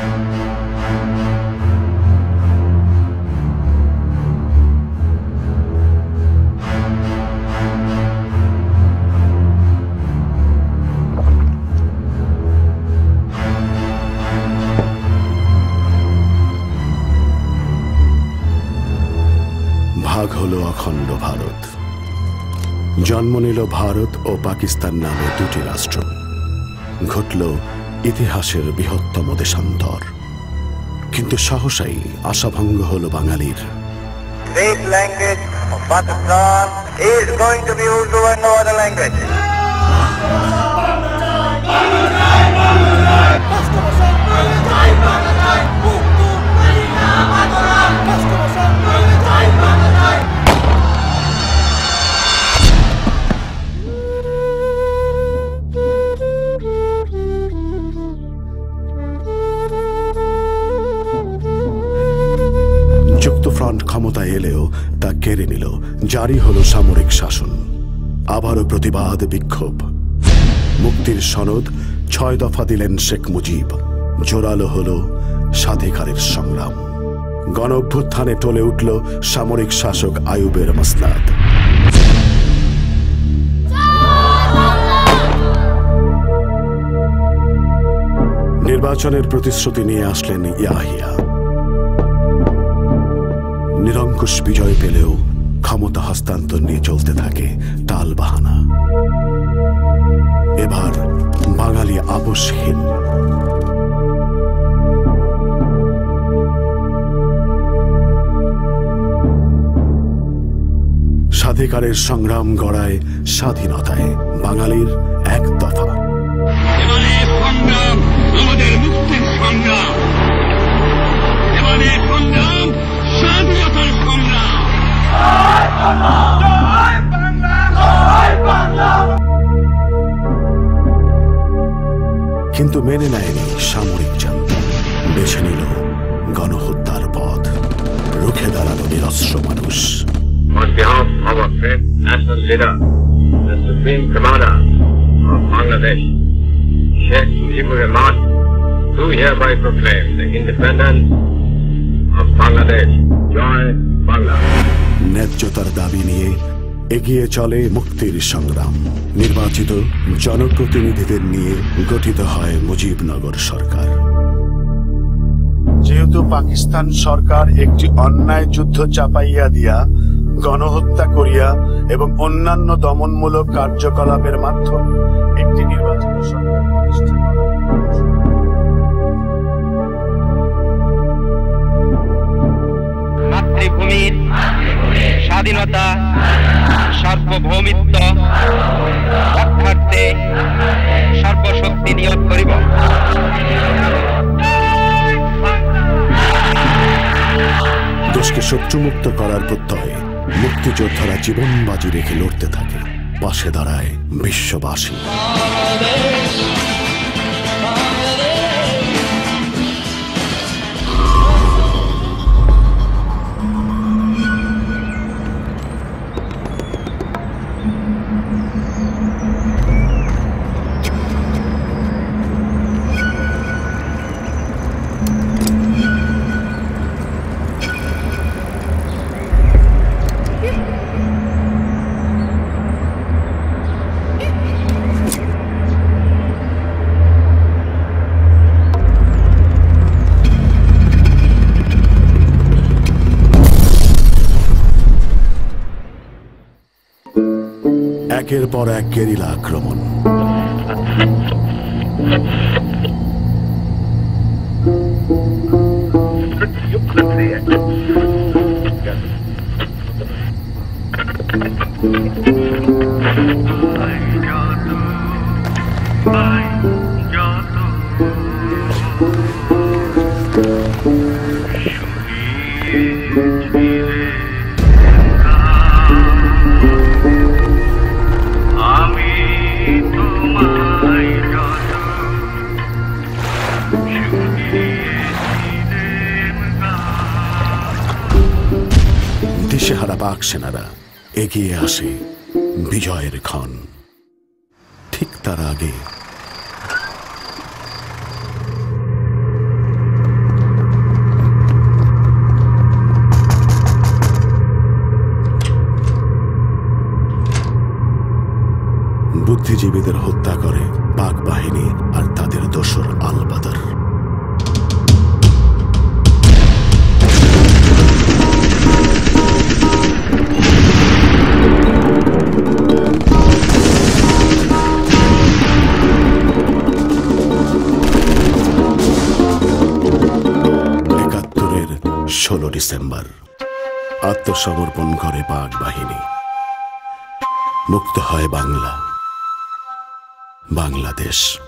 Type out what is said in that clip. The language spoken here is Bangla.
ভাগ হলো অখণ্ড ভারত। জন্ম নিল ভারত ও পাকিস্তান নামে দুটি রাষ্ট্র। ঘটল ইতিহাসের বৃহত্তম দেশান্তর কিন্তু সাহসাই আশাভঙ্গ হল বাঙালির state language of Pakistan is going to be used over no other language. যুক্তফ্রন্ট ক্ষমতায় এলেও তা কেড়ে নিল। জারি হলো সামরিক শাসন। আবারও প্রতিবাদ বিক্ষোভ। মুক্তির সনদ ছয় দফা দিলেন শেখ মুজিব। জোরালো হল স্বাধিকারের সংগ্রাম। গণ অভ্যুত্থানে টলে উঠল সামরিক শাসক আয়ুবের মসনাদ। নির্বাচনের প্রতিশ্রুতি নিয়ে আসলেন ইয়াহিয়া। নিরঙ্কুশ বিজয় পেলেও ক্ষমতা হস্তান্তর নিয়ে চলতে থাকে টাল বাহানা এবার বাঙালি আপোষহীন স্বাধিকারের সংগ্রাম গড়ায় স্বাধীনতায় বাঙালির এক দফা কিন্তু মেনে নেয়নি সামরিক জান্তা বেছে নিল গণহত্যার পথ রুখে দাঁড়ানো নিরস্ত্র মানুষ On behalf of our great national leader, the Supreme Commander of Bangladesh, Sheikh Mujibur Rahman, do hereby proclaim the independence of Bangladesh. Joy Bangla. ন্যায্যতার দাবি নিয়ে এগিয়ে চলে মুক্তির সংগ্রাম। নির্বাচিত জনপ্রতিনিধিদের নিয়ে গঠিত হয় মুজিবনগর সরকার। যেহেতু পাকিস্তান সরকার একটি অন্যায় যুদ্ধ চাপাইয়া দিয়া গণহত্যা করিয়া এবং অন্যান্য দমনমূলক কার্যকলাপের মাধ্যমে একটি নির্বাচিত সরকার প্রতিষ্ঠা মাতৃভূমির স্বাধীনতা, সার্বভৌমিত্ব, রক্ষার্থে সর্বশক্তি নিয়োগ করিব। দেশকে শত্রুমুক্ত করার প্রত্যয়ে মুক্তিযোদ্ধারা জীবন বাজি রেখে লড়তে থাকে। পাশে দাঁড়ায় বিশ্ববাসী। একের পর এক গেরিলা আক্রমণ আমি চেহারা পাক সেনারা এগিয়ে আসে বিজয়ের ক্ষণ। ঠিক তার আগে বুদ্ধিজীবীদের হত্যা করে পাক বাহিনী আর তাদের দোসর আলবাদার। ষোলো ডিসেম্বর। আত্মসমর্পণ করে পাক বাহিনী। মুক্ত হয় বাংলা। বাংলাদেশ।